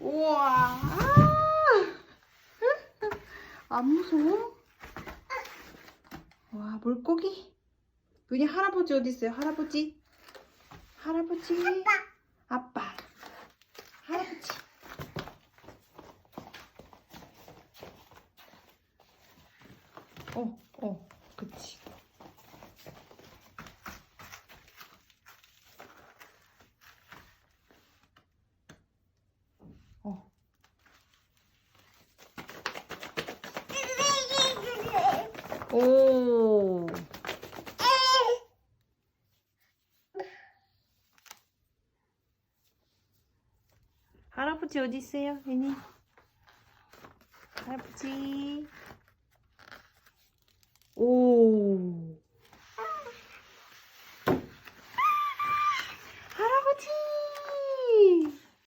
우와. 아! 안 무서워? 와, 물고기. 눈이 할아버지 어디 있어요? 할아버지. 할아버지. 아빠. 아빠. 할아버지. 어, 어, 그치. 어. 오. 할아버지 어디 있어요, 애니? 할아버지.